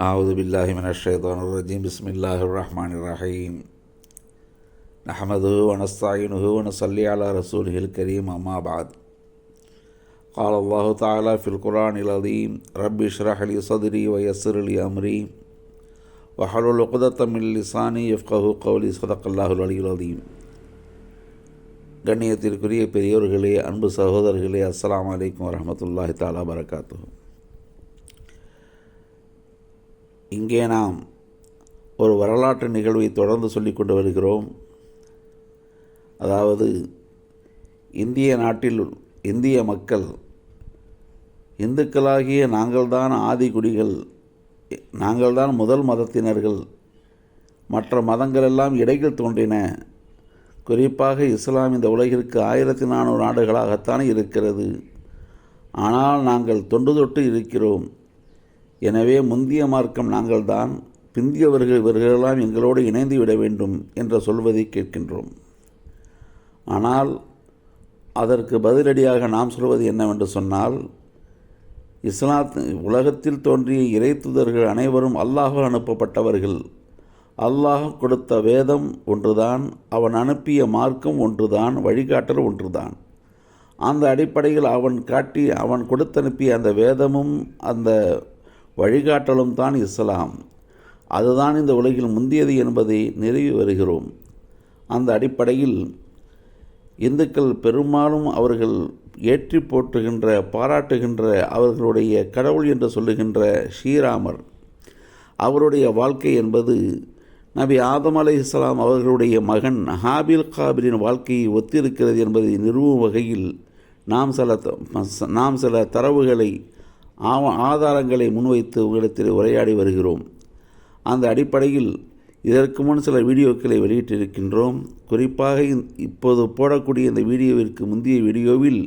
أعوذ بالله من الشيطان الرجيم بسم الله الرحمن الرحيم نحمده ونستعينه ونصلي على رسوله الكريم أما بعد قال الله تعالى في القرآن العظيم رب اشرح لي صدري ويسر لي أمري وحلل عقدة من لساني يفقه قولي صدق الله العلي العظيم கண்ணியத்திற்குரிய பெரியோர்களே அன்பு சகோதரர்களே அஸ்ஸலாமு அலைக்கும் வரஹமத்துல்லாஹி தாலா வரகாத்து இங்கே நாம் ஒரு வரலாற்று நிகழ்வை தொடர்ந்து சொல்லிக்கொண்டு வருகிறோம். அதாவது இந்திய நாட்டில் இந்திய மக்கள் இந்துக்களாகிய நாங்கள்தான் ஆதிகுடிகள் நாங்கள்தான் முதல் மதத்தினர்கள் மற்ற மதங்களெல்லாம் இடையில் தோன்றின. குறிப்பாக இஸ்லாம் இந்த உலகிற்கு ஆயிரத்தி நானூறு ஆண்டுகளாகத்தான் இருக்கிறது. ஆனால் நாங்கள் தொண்டு தொட்டு இருக்கிறோம். எனவே முந்திய மார்க்கம் நாங்கள்தான் பிந்தியவர்கள் இவர்களெல்லாம் எங்களோடு இணைந்து விட வேண்டும் என்று சொல்வதை கேட்கின்றோம். ஆனால் அதற்கு பதிலடியாக நாம் சொல்வது என்னவென்று சொன்னால் இஸ்லாத் உலகத்தில் தோன்றிய இறை தூதர்கள் அனைவரும் அல்லாஹ் அனுப்பப்பட்டவர்கள். அல்லாஹ் கொடுத்த வேதம் ஒன்றுதான் அவன் அனுப்பிய மார்க்கம் ஒன்றுதான் வழிகாட்டல் ஒன்றுதான். அந்த அடிப்படையில் அவன் காட்டி அவன் கொடுத்தனுப்பிய அந்த வேதமும் அந்த வழிகாட்டலும் தான் இஸ்லாம். அதுதான் இந்த உலகில் முந்தியது என்பதை நிறுவி வருகிறோம். அந்த அடிப்படையில் இந்துக்கள் பெரும்பாலும் அவர்கள் ஏற்றி போற்றுகின்ற பாராட்டுகின்ற அவர்களுடைய கடவுள் என்று சொல்லுகின்ற ஸ்ரீராமர். அவருடைய வாழ்க்கை என்பது நபி ஆதம் அலை இஸ்லாம் அவர்களுடைய மகன் ஹாபில் காபிலின் வாழ்க்கையை ஒத்திருக்கிறது என்பதை நிறுவும் வகையில் நாம் சில நாம் சில தரவுகளை ஆவ ஆதாரங்களை முன்வைத்து உங்களிடத்தில் உரையாடி வருகிறோம். அந்த அடிப்படையில் இதற்கு முன் சில வீடியோக்களை வெளியிட்டிருக்கின்றோம். குறிப்பாக இப்போது போடக்கூடிய இந்த வீடியோவிற்கு முந்தைய வீடியோவில்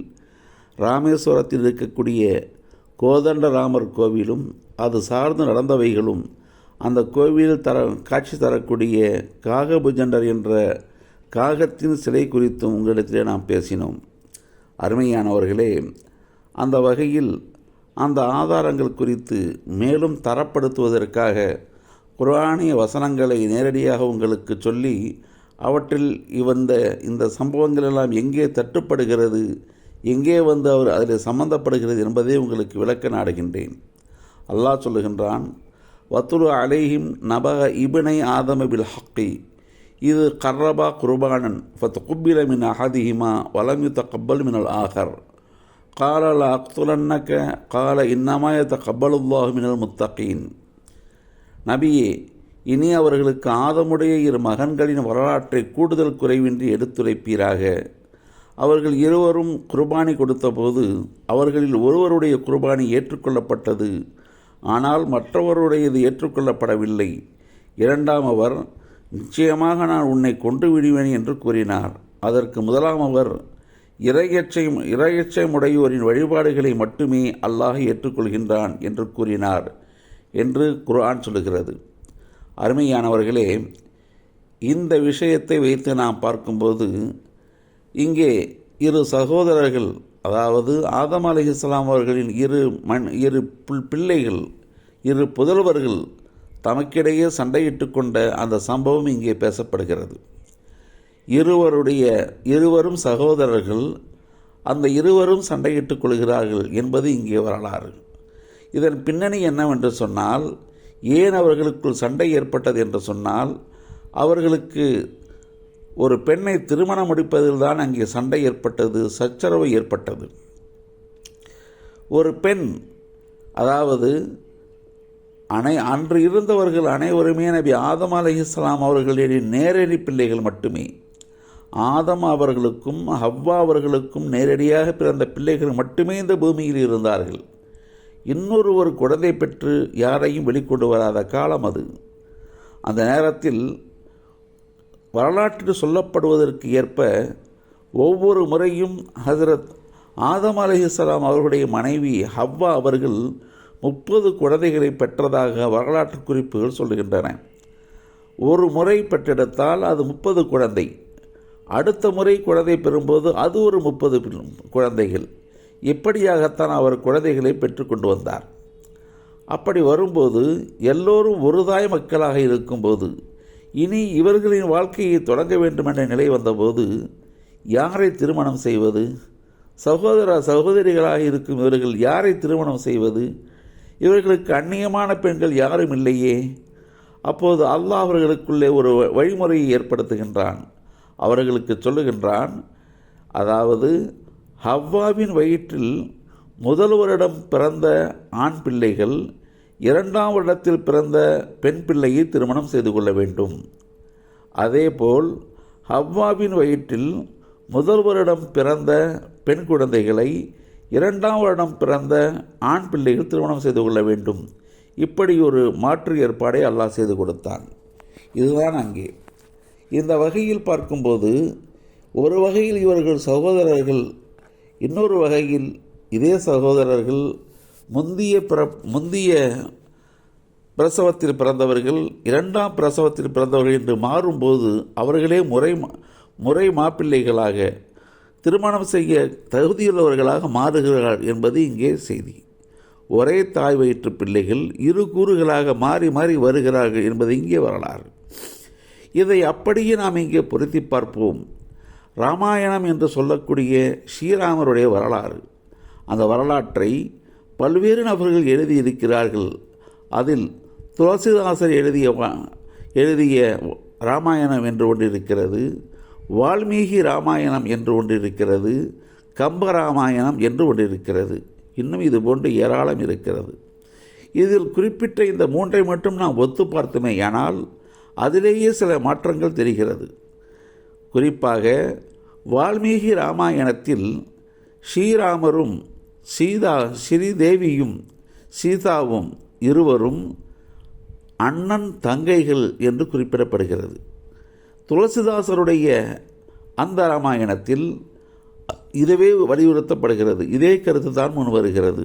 ராமேஸ்வரத்தில் இருக்கக்கூடிய கோதண்டராமர் கோவிலும் அது சார்ந்து நடந்தவைகளும் அந்த கோவிலில் தர காட்சி தரக்கூடிய காகபுஜண்டர் என்ற காகத்தின் சிலை குறித்தும் உங்களிடத்திலே நாம் பேசினோம். அருமையானவர்களே அந்த வகையில் அந்த ஆதாரங்கள் குறித்து மேலும் தரப்படுத்துவதற்காக குரானிய வசனங்களை நேரடியாக உங்களுக்கு சொல்லி அவற்றில் இவந்த இந்த சம்பவங்கள் எல்லாம் எங்கே தட்டுப்படுகிறது எங்கே வந்து அவர் அதில் சம்பந்தப்படுகிறது என்பதை உங்களுக்கு விளக்க நாடுகின்றேன். அல்லாஹ் சொல்லுகின்றான் வத்துரு அலேஹிம் நபக இபினை ஆதம பில் ஹக்கி இது கர்ரபா குர்பானன் ஃபத் குப்பில மின் அஹதிஹிமா வலம் யுத்த கப்பல் மினல் ஆகர் கால ல அக்துலன்னக்க கால இன்னமாய கப்பலுல்லாஹு மினல் முத்தகீன் நபியே இனி அவர்களுக்கு ஆதமுடைய இரு மகன்களின் வரலாற்றை கூடுதல் குறைவின்றி எடுத்துரைப்பீராக. அவர்கள் இருவரும் குர்பானி கொடுத்தபோது அவர்களில் ஒருவருடைய குர்பானி ஏற்றுக்கொள்ளப்பட்டது. ஆனால் மற்றவருடையது ஏற்றுக்கொள்ளப்படவில்லை. இரண்டாம் அவர் நிச்சயமாக நான் உன்னை கொண்டு விடுவேன் என்று கூறினார். அதற்கு முதலாம் அவர் இறையச்சை இறையச்சமுடையோரின் வழிபாடுகளை மட்டுமே அல்லாஹ் ஏற்றுக்கொள்கின்றான் என்று கூறினார் என்று குர்ஆன் சொல்லுகிறது. அருமையானவர்களே இந்த விஷயத்தை வைத்து நாம் பார்க்கும்போது இங்கே இரு சகோதரர்கள் அதாவது ஆதம் அலி இஸ்லாம் அவர்களின் இரு மண் இரு பிள்ளைகள் இரு புதல்வர்கள் தமக்கிடையே சண்டையிட்டு கொண்ட அந்த சம்பவம் இங்கே பேசப்படுகிறது. இருவருடைய இருவரும் சகோதரர்கள் அந்த இருவரும் சண்டையிட்டுக் கொள்கிறார்கள் என்பது இங்கே வரலாறு. இதன் பின்னணி என்னவென்று சொன்னால் ஏன் அவர்களுக்குள் சண்டை ஏற்பட்டது என்று சொன்னால் அவர்களுக்கு ஒரு பெண்ணை திருமணம் முடிப்பதில்தான் அங்கே சண்டை ஏற்பட்டது சச்சரவு ஏற்பட்டது. ஒரு பெண் அதாவது அனை அன்று இருந்தவர்கள் அனைவருமே நபி ஆதம் அலி இஸ்லாம் அவர்களுடைய நேரடி பிள்ளைகள் மட்டுமே. ஆதம் அவர்களுக்கும் ஹவ்வா அவர்களுக்கும் நேரடியாக பிறந்த பிள்ளைகள் மட்டுமே இந்த பூமியில் இருந்தார்கள். இன்னொரு ஒரு குழந்தை பெற்று யாரையும் வெளிக்கொண்டு வராத காலம் அது. அந்த நேரத்தில் வரலாற்றில் சொல்லப்படுவதற்கு ஏற்ப ஒவ்வொரு முறையும் ஹசரத் ஆதம் அலிஹலாம் அவர்களுடைய மனைவி ஹவ்வா அவர்கள் முப்பது குழந்தைகளை பெற்றதாக வரலாற்று குறிப்புகள் சொல்லுகின்றன. ஒரு முறை பெற்றெடுத்தால் அது முப்பது குழந்தை. அடுத்த முறை குழந்தை பெறும்போது அது ஒரு முப்பது குழந்தைகள். இப்படியாகத்தான் அவர் குழந்தைகளை பெற்றுக்கொண்டு வந்தார். அப்படி வரும்போது எல்லோரும் ஒரு தாய் மக்களாக இருக்கும்போது இனி இவர்களின் வாழ்க்கையை தொடங்க வேண்டும் என்ற நிலை வந்தபோது யாரை திருமணம் செய்வது? சகோதர சகோதரிகளாக இருக்கும் இவர்கள் யாரை திருமணம் செய்வது? இவர்களுக்கு அந்நியமான பெண்கள் யாரும் இல்லையே. அப்போது அல்லாஹ் அவர்களுக்குள்ளே ஒரு வழிமுறையை ஏற்படுத்துகின்றான். அவர்களுக்கு சொல்லுகின்றான் அதாவது ஹவ்வாவின் வயிற்றில் முதல் வருடம் பிறந்த ஆண் பிள்ளைகள் இரண்டாம் வருடத்தில் பிறந்த பெண் பிள்ளையை திருமணம் செய்து கொள்ள வேண்டும். அதேபோல் ஹவ்வாவின் வயிற்றில் முதல் வருடம் பிறந்த பெண் குழந்தைகளை இரண்டாம் வருடம் பிறந்த ஆண் பிள்ளைகள் திருமணம் செய்து கொள்ள வேண்டும். இப்படி ஒரு மாற்று ஏற்பாடை அல்லாஹ் செய்து கொடுத்தான். இதுதான் அங்கே. இந்த வகையில் பார்க்கும்போது ஒரு வகையில் இவர்கள் சகோதரர்கள் இன்னொரு வகையில் இதே சகோதரர்கள் முந்திய பிற முந்திய பிரசவத்தில் பிறந்தவர்கள் இரண்டாம் பிரசவத்தில் பிறந்தவர்கள் என்று மாறும்போது அவர்களே முறை முறை மாப்பிள்ளைகளாக திருமணம் செய்ய தகுதியுள்ளவர்களாக மாறுகிறார்கள் என்பது இங்கே செய்தி. ஒரே தாய் வயிற்று பிள்ளைகள் இரு கூறுகளாக மாறி மாறி வருகிறார்கள் என்பது இங்கே வரலாறு. இதை அப்படியே நாம் இங்கே பொருத்தி பார்ப்போம். ராமாயணம் என்று சொல்லக்கூடிய ஸ்ரீராமருடைய வரலாறு. அந்த வரலாற்றை பல்வேறு நபர்கள் எழுதியிருக்கிறார்கள். அதில் துளசிதாசர் எழுதிய எழுதிய ராமாயணம் என்று ஒன்று இருக்கிறது வால்மீகி ராமாயணம் என்று ஒன்று இருக்கிறது கம்ப ராமாயணம் என்று ஒன்று இருக்கிறது. இன்னும் இது போன்று ஏராளம் இருக்கிறது. இதில் குறிப்பிட்ட இந்த மூன்றை மட்டும் நாம் ஒத்து பார்த்தோமே ஆனால் அதிலேயே சில மாற்றங்கள் தெரிகிறது. குறிப்பாக வால்மீகி ராமாயணத்தில் ஸ்ரீராமரும் சீதா ஸ்ரீதேவியும் சீதாவும் இருவரும் அண்ணன் தங்கைகள் என்று குறிப்பிடப்படுகிறது. துளசிதாசருடைய அந்த ராமாயணத்தில் இதுவே வலியுறுத்தப்படுகிறது. இதே கருத்து தான் முன் வருகிறது.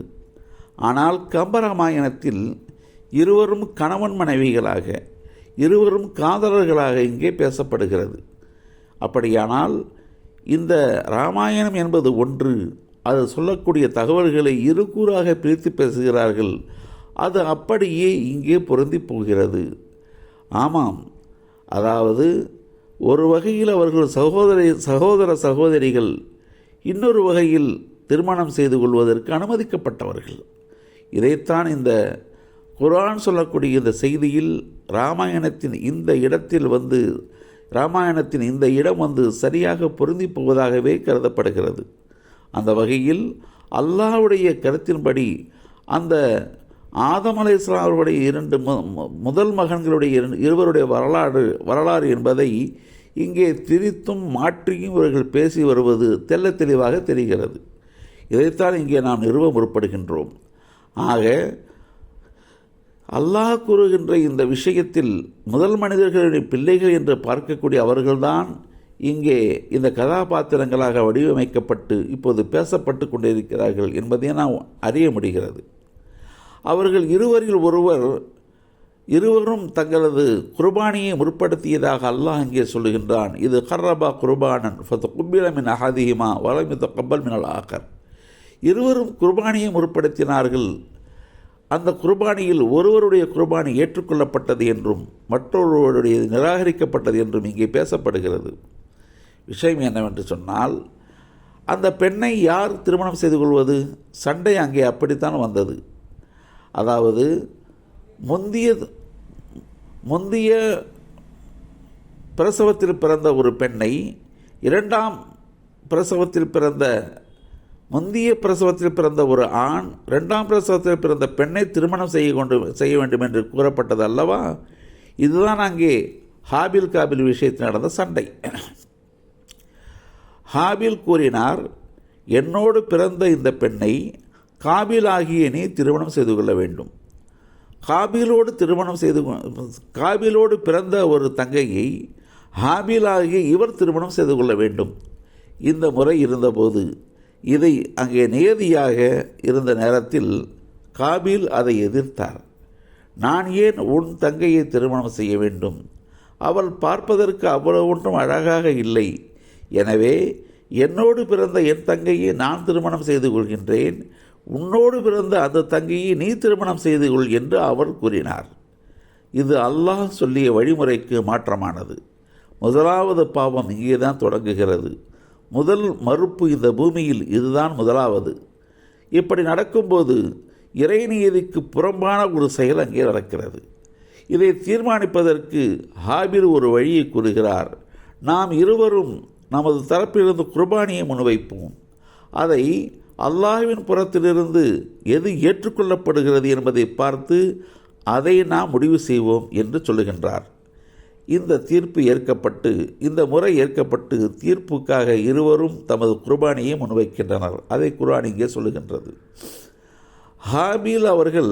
ஆனால் கம்பராமாயணத்தில் இருவரும் கணவன் மனைவிகளாக இருவரும் காதலர்களாக இங்கே பேசப்படுகிறது. அப்படியானால் இந்த ராமாயணம் என்பது ஒன்று அது சொல்லக்கூடிய தகவல்களை இருகூறாக பிரித்து பேசுகிறார்கள். அது அப்படியே இங்கே பொருந்தி போகிறது. ஆமாம் அதாவது ஒரு வகையில் அவர்கள் சகோதரி சகோதர சகோதரிகள் இன்னொரு வகையில் திருமணம் செய்து கொள்வதற்கு அனுமதிக்கப்பட்டவர்கள். இதைத்தான் இந்த குரான் சொல்லக்கூடிய இந்த செய்தியில் ராமாயணத்தின் இந்த இடத்தில் வந்து ராமாயணத்தின் இந்த இடம் வந்து சரியாக பொருந்தி போவதாகவே கருதப்படுகிறது. அந்த வகையில் அல்லாஹ்வுடைய கருத்தின்படி அந்த ஆதம் அலை அவருடைய இரண்டு முதல் மகன்களுடைய இருவருடைய வரலாறு வரலாறு என்பதை இங்கே திரித்தும் மாற்றியும் இவர்கள் பேசி வருவது தெல்ல தெளிவாக தெரிகிறது. இதைத்தான் இங்கே நாம் நிறுவ முற்படுகின்றோம். ஆக அல்லாஹ் கூறுகின்ற இந்த விஷயத்தில் முதல் மனிதர்களின் பிள்ளைகள் என்று பார்க்கக்கூடிய அவர்கள்தான் இங்கே இந்த கதாபாத்திரங்களாக வடிவமைக்கப்பட்டு இப்போது பேசப்பட்டு கொண்டிருக்கிறார்கள் என்பதை நாம் அறிய முடிகிறது. அவர்கள் இருவரில் ஒருவர் இருவரும் தங்களது குர்பானியை முற்படுத்தியதாக அல்லாஹ் இங்கே சொல்லுகின்றான். இது கர்ரபா குர்பானன் கும்பிலமின் அஹதிஹிமா வலமித்த கப்பல் மினல் ஆக்கர் இருவரும் குர்பானியை முற்படுத்தினார்கள். அந்த குர்பானியில் ஒருவருடைய குர்பானி ஏற்றுக்கொள்ளப்பட்டது என்றும் மற்றொருவருடைய நிராகரிக்கப்பட்டது என்றும் இங்கே பேசப்படுகிறது. விஷயம் என்னவென்று சொன்னால் அந்த பெண்ணை யார் திருமணம் செய்து கொள்வது? சண்டை அங்கே அப்படித்தான் வந்தது. அதாவது முந்திய முந்திய பிரசவத்தில் பிறந்த ஒரு பெண்ணை இரண்டாம் பிரசவத்தில் பிறந்த முந்திய பிரசவத்தில் பிறந்த ஒரு ஆண் ரெண்டாம் பிரசவத்தில் பிறந்த பெண்ணை திருமணம் செய்ய கொண்டு செய்ய வேண்டும் என்று கூறப்பட்டது அல்லவா? இதுதான் அங்கே ஹாபில் காபில் விஷயத்தில் நடந்த சண்டை. ஹாபில் கூறினார் என்னோடு பிறந்த இந்த பெண்ணை காபில் ஆகிய நீ திருமணம் செய்து கொள்ள வேண்டும். காபிலோடு திருமணம் செய்து காபிலோடு பிறந்த ஒரு தங்கையை ஹாபில் ஆகிய இவர் திருமணம் செய்து கொள்ள வேண்டும். இந்த முறை இருந்தபோது இதை அங்கே நியதியாக இருந்த நேரத்தில் காபில் அதை எதிர்த்தார். நான் ஏன் உன் தங்கையை திருமணம் செய்ய வேண்டும்? அவள் பார்ப்பதற்கு அவ்வளவு ஒன்றும் அழகாக இல்லை. எனவே என்னோடு பிறந்த என் தங்கையை நான் திருமணம் செய்து கொள்கின்றேன். உன்னோடு பிறந்த அந்த தங்கையை நீ திருமணம் செய்து கொள் என்று அவர் கூறினார். இது அல்லாஹ் சொல்லிய வழிமுறைக்கு மாற்றமானது. முதலாவது பாவம் இங்கே தான் தொடங்குகிறது. முதல் மறுப்பு இந்த பூமியில் இதுதான் முதலாவது. இப்படி நடக்கும்போது இறைநீதிக்கு புறம்பான ஒரு செயல் அங்கே நடக்கிறது. இதை தீர்மானிப்பதற்கு ஹாபிர் ஒரு வழியை கூறுகிறார். நாம் இருவரும் நமது தரப்பிலிருந்து குர்பானியை முன்வைப்போம். அதை அல்லாஹ்வின் புறத்திலிருந்து எது ஏற்றுக்கொள்ளப்படுகிறது என்பதை பார்த்து அதை நாம் முடிவு செய்வோம் என்று சொல்லுகின்றார். இந்த தீர்ப்பு ஏற்கப்பட்டு இந்த முறை ஏற்கப்பட்டு தீர்ப்புக்காக இருவரும் தமது குர்பானியை முன்வைக்கின்றனர். அதை குர்ஆன் இங்கே சொல்லுகின்றது. ஹாபீல் அவர்கள்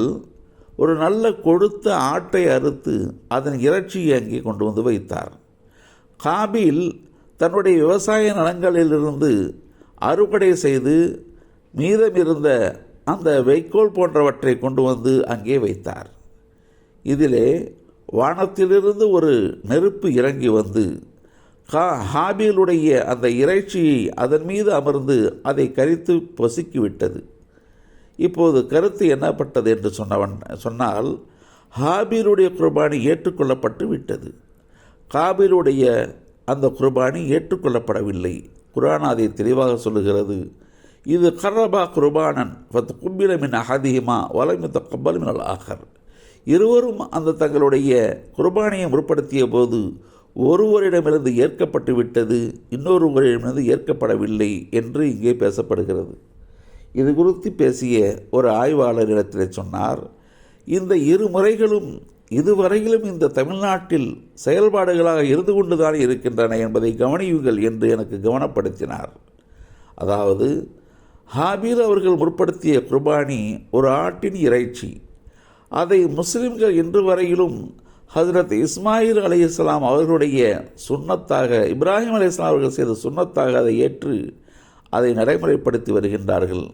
ஒரு நல்ல கொழுத்த ஆட்டை அறுத்து அதன் இறைச்சியை அங்கே கொண்டு வந்து வைத்தார். காபீல் தன்னுடைய விவசாய நலங்களிலிருந்து அறுவடை செய்து மீதமிருந்த அந்த வைக்கோல் போன்றவற்றை கொண்டு வந்து அங்கே வைத்தார். இதிலே வானத்திலிருந்து ஒரு நெருப்பு இறங்கி வந்து கா ஹாபிலுடைய அந்த இறைச்சியை அதன் மீது அமர்ந்து அதை கரித்து பொசுக்கிவிட்டது. இப்போது கருத்து என்னப்பட்டது என்று சொன்னவன் சொன்னால் ஹாபீலுடைய குர்பானி ஏற்றுக்கொள்ளப்பட்டு விட்டது. காபிலுடைய அந்த குர்பானி ஏற்றுக்கொள்ளப்படவில்லை. குரான் அதை தெளிவாக சொல்லுகிறது. இது கர்ரபா குர்பானன் பத் கும்பிலமின் அகதிகமா வலமித்த கப்பல் மினல் ஆகர் இருவரும் அந்த தங்களுடைய குர்பானியை முற்படுத்திய போது ஒருவரிடமிருந்து ஏற்கப்பட்டு விட்டது இன்னொருவரிடமிருந்து ஏற்கப்படவில்லை என்று இங்கே பேசப்படுகிறது. இது குறித்து பேசிய ஒரு ஆய்வாளரிடத்தில் சொன்னார் இந்த இரு முறைகளும் இதுவரையிலும் இந்த தமிழ்நாட்டில் செயல்பாடுகளாக இருந்து கொண்டுதான் இருக்கின்றன என்பதை கவனியுங்கள் என்று எனக்கு கவனப்படுத்தினார். அதாவது ஹாபீர் அவர்கள் முற்படுத்திய குர்பானி ஒரு ஆட்டின் இறைச்சி அதை முஸ்லிம்கள் இன்று வரையிலும் ஹசரத் இஸ்மாயில் அலி இஸ்லாம் அவர்களுடைய சுண்ணத்தாக இப்ராஹிம் அலி இஸ்லாம் அவர்கள் செய்த சுண்ணத்தாக அதை ஏற்று அதை நடைமுறைப்படுத்தி வருகின்றார்கள்.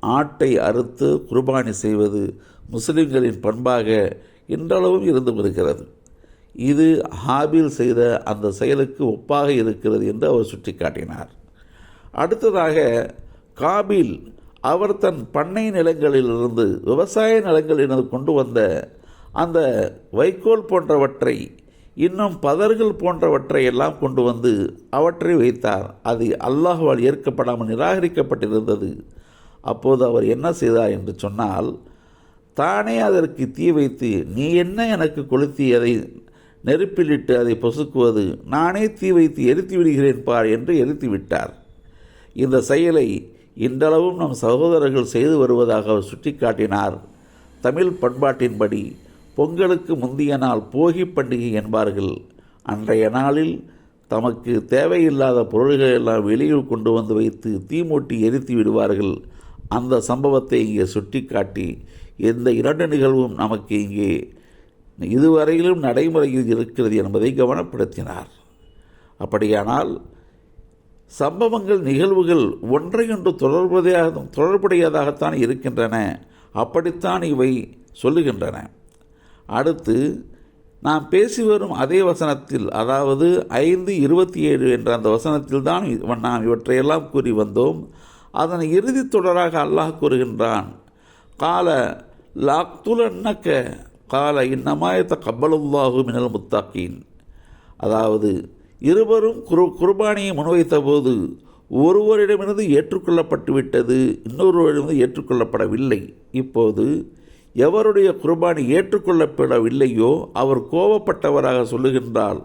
ஆட்டை அறுத்து குர்பானி செய்வது முஸ்லிம்களின் பண்பாக இன்றளவும் இருந்து வருகிறது. இது ஹாபில் செய்த அந்த செயலுக்கு ஒப்பாக இருக்கிறது என்று அவர் சுட்டிக்காட்டினார். அடுத்ததாக காபில் அவர் தன் பண்ணை நிலங்களிலிருந்து விவசாய நிலங்களிலிருந்து கொண்டு வந்த அந்த வைக்கோல் போன்றவற்றை இன்னும் பதர்கள் போன்றவற்றை எல்லாம் கொண்டு வந்து அவற்றை வைத்தார். அது அல்லாஹ்வால் ஏற்கப்படாமல் நிராகரிக்கப்பட்டிருந்தது. அப்போது அவர் என்ன செய்தார் என்று சொன்னால் தானே அதற்கு தீ வைத்து நீ என்ன எனக்கு கொளுத்தி அதை நெருப்பிலிட்டு அதை பொசுக்குவது? நானே தீ வைத்து எரித்து விடுகிறேன் பார் என்று எரித்து விட்டார். இந்த செயலை இன்றளவும் நம் சகோதரர்கள் செய்து வருவதாக அவர் சுட்டிக்காட்டினார். தமிழ் பண்பாட்டின்படி பொங்கலுக்கு முந்தைய நாள் போகி பண்டிகை என்பார்கள். அன்றைய நாளில் தமக்கு தேவையில்லாத பொருள்களை எல்லாம் வெளியில் கொண்டு வந்து வைத்து தீமூட்டி எரித்து விடுவார்கள். அந்த சம்பவத்தை இங்கே சுட்டிக்காட்டி எந்த இரண்டு நிகழ்வும் நமக்கு இங்கே இதுவரையிலும் நடைமுறையில் இருக்கிறது என்பதை கவனப்படுத்தினார். அப்படியானால் சம்பவங்கள் நிகழ்வுகள் ஒன்றையொன்று தொடர்புடையாக தொடர்புடையதாகத்தான் இருக்கின்றன. அப்படித்தான் இவை சொல்லுகின்றன. அடுத்து நாம் பேசி வரும் அதே வசனத்தில் அதாவது ஐந்து இருபத்தி ஏழு என்ற அந்த வசனத்தில் தான் நாம் இவற்றையெல்லாம் கூறி வந்தோம். அதன் இறுதி தொடராக அல்லாஹ் கூறுகின்றான். கால லாக்துலன்னக்க கால இன்னமாயத்த கப்பலுல்லாஹு மினல் முத்தாக்கீன் அதாவது இருவரும் குரு குர்பானியை முன்வைத்த போது ஒருவரிடமிருந்து ஏற்றுக்கொள்ளப்பட்டு விட்டது இன்னொருவரிடமிருந்து ஏற்றுக்கொள்ளப்படவில்லை. இப்போது எவருடைய குர்பானி ஏற்றுக்கொள்ளப்படவில்லையோ அவர் கோபப்பட்டவராக சொல்லுகின்றால்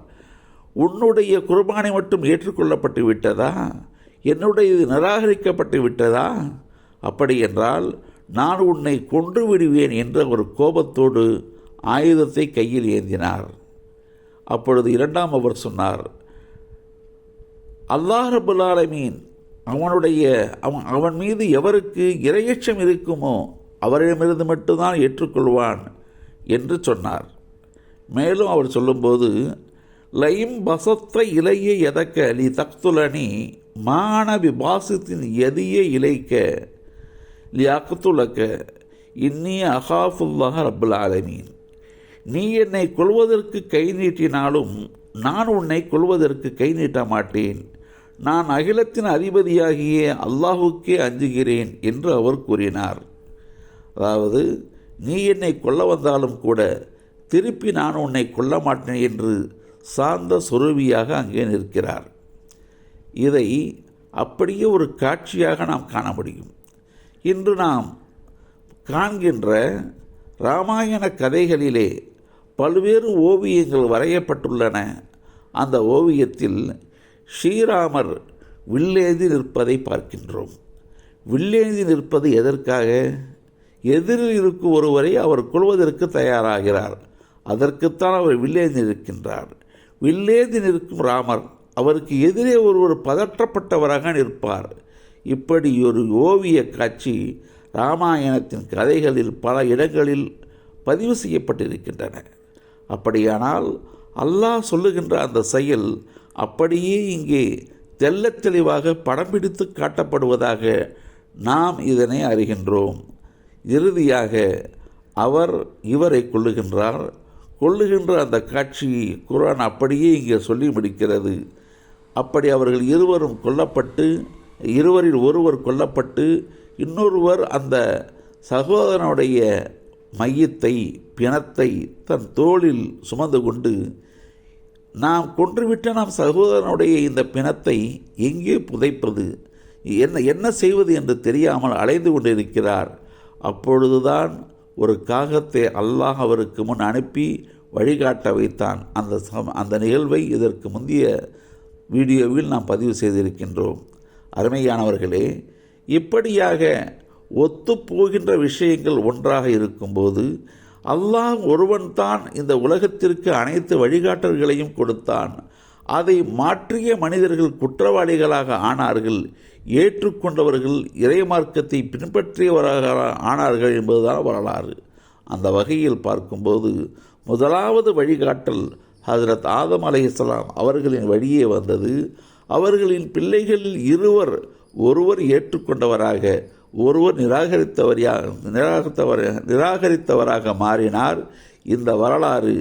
உன்னுடைய குர்பானி மட்டும் ஏற்றுக்கொள்ளப்பட்டு விட்டதா என்னுடைய இது நிராகரிக்கப்பட்டு விட்டதா அப்படி என்றால் நான் உன்னை கொன்று விடுவேன் என்ற ஒரு கோபத்தோடு ஆயுதத்தை கையில் ஏந்தினார். அப்பொழுது இரண்டாம் அவர் சொன்னார் அல்லாஹ் ரபுல் ஆலமீன் அவனுடைய அவன் அவன் மீது எவருக்கு இரையச்சம் இருக்குமோ அவரிடமிருந்து மட்டும்தான் ஏற்றுக்கொள்வான் என்று சொன்னார். மேலும் அவர் சொல்லும்போது லைம் பசத்த இலைய எதக்க? லி தக்துலனி மாணவி பாசத்தின் எதிய இலைக்க? லி அக்துலக்க? இன்னிய அகாஃபுல்லாஹ் ரபுல் ஆலமீன். நீ என்னை கொள்வதற்கு கை நீட்டினாலும் நான் உன்னை கொள்வதற்கு கை நீட்ட மாட்டேன். நான் அகிலத்தின் அதிபதியாகிய அல்லாஹுக்கே அஞ்சுகிறேன் என்று அவர் கூறினார். அதாவது நீ என்னை கொல்ல வந்தாலும் கூட திருப்பி நான் உன்னை கொல்ல மாட்டேன் என்று சார்ந்த சுரவியாக அங்கே நிற்கிறார். இதை அப்படியே ஒரு காட்சியாக நாம் காண முடியும். இன்று நாம் காண்கின்ற இராமாயண கதைகளிலே பல்வேறு ஓவியங்கள் வரையப்பட்டுள்ளன. அந்த ஓவியத்தில் ஸ்ரீராமர் வில்லேந்தி நிற்பதை பார்க்கின்றோம். வில்லேந்தி நிற்பது எதற்காக? எதிரில் இருக்கும் ஒருவரை அவர் கொள்வதற்கு தயாராகிறார். அதற்குத்தான் அவர் வில்லேந்தி நிற்கின்றார். வில்லேந்தி நிற்கும் ராமர் அவருக்கு எதிரே ஒருவர் பதற்றப்பட்டவராக நிற்பார். இப்படி ஒரு ஓவிய காட்சி ராமாயணத்தின் கதைகளில் பல இடங்களில் பதிவு செய்யப்பட்டிருக்கின்றன. அப்படியானால் அல்லாஹ் சொல்லுகின்ற அந்த செயல் அப்படியே இங்கே தெல்ல தெளிவாக படம் பிடித்து காட்டப்படுவதாக நாம் இதனை அறிகின்றோம். இறுதியாக அவர் இவரை கொள்ளுகின்றார் கொள்ளுகின்ற அந்த காட்சியை குரான் அப்படியே இங்கே சொல்லி முடிக்கிறது. அப்படி அவர்கள் இருவரும் கொல்லப்பட்டு இருவரில் ஒருவர் கொல்லப்பட்டு இன்னொருவர் அந்த சகோதரனுடைய மையத்தை பிணத்தை தன் தோளில் சுமந்து கொண்டு நாம் கொன்றுவிட்ட நம் சகோதரனுடைய இந்த பிணத்தை எங்கே புதைப்பது? என்ன என்ன செய்வது என்று தெரியாமல் அலைந்து கொண்டிருக்கிறார். அப்பொழுதுதான் ஒரு காகத்தை அல்லாஹ் அவருக்கு முன் அனுப்பி வழிகாட்ட வைத்தான். அந்த சம் அந்த நிகழ்வை இதற்கு முந்தைய வீடியோவில் நாம் பதிவு செய்திருக்கின்றோம். அருமையானவர்களே இப்படியாக ஒத்துப்போகின்ற விஷயங்கள் ஒன்றாக இருக்கும்போது அல்லாஹ் ஒருவன்தான் இந்த உலகத்திற்கு அனைத்து வழிகாட்டல்களையும் கொடுத்தான். அதை மாற்றிய மனிதர்கள் குற்றவாளிகளாக ஆனார்கள். ஏற்றுக்கொண்டவர்கள் இறைமார்க்கத்தை பின்பற்றியவராக ஆனார்கள் என்பதுதான் வரலாறு. அந்த வகையில் பார்க்கும்போது முதலாவது வழிகாட்டல் ஹசரத் ஆதம் அலைஹிஸ்ஸலாம் அவர்களின் வழியே வந்தது. அவர்களின் பிள்ளைகளில் இருவர் ஒருவர் ஏற்றுக்கொண்டவராக ஒருவர் நிராகரித்தவரையாக நிராகரித்தவர் நிராகரித்தவராக மாறினார். இந்த வரலாறு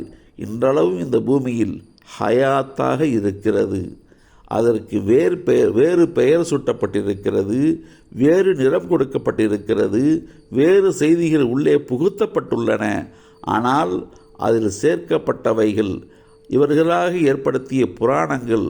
இன்றளவும் இந்த பூமியில் ஹயாத்தாக இருக்கிறது. அதற்கு வேறு பெயர் வேறு பெயர் சூட்டப்பட்டிருக்கிறது வேறு நிறம் கொடுக்கப்பட்டிருக்கிறது வேறு செய்திகள் உள்ளே புகுத்தப்பட்டுள்ளன. ஆனால் அதில் சேர்க்கப்பட்டவைகள் இவர்களாக ஏற்படுத்திய புராணங்கள்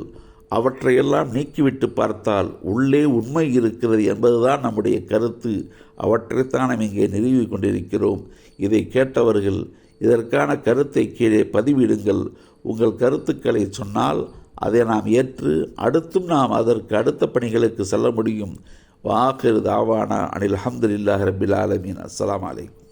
அவற்றையெல்லாம் நீக்கிவிட்டு பார்த்தால் உள்ளே உண்மை இருக்கிறது என்பதுதான் நம்முடைய கருத்து. அவற்றைத்தான் நாம் இங்கே நிறுவிக் கொண்டிருக்கிறோம். இதை கேட்டவர்கள் இதற்கான கருத்தை கீழே பதிவிடுங்கள். உங்கள் கருத்துக்களை சொன்னால் அதை நாம் ஏற்று அடுத்தும் நாம் அதற்கு அடுத்த பணிகளுக்கு செல்ல முடியும். வாக்கிரு தாவானா அனில் அஹமதுல்லாஹ் ரபில் ஆலமீன். அஸ்லாம் அலைக்கும்.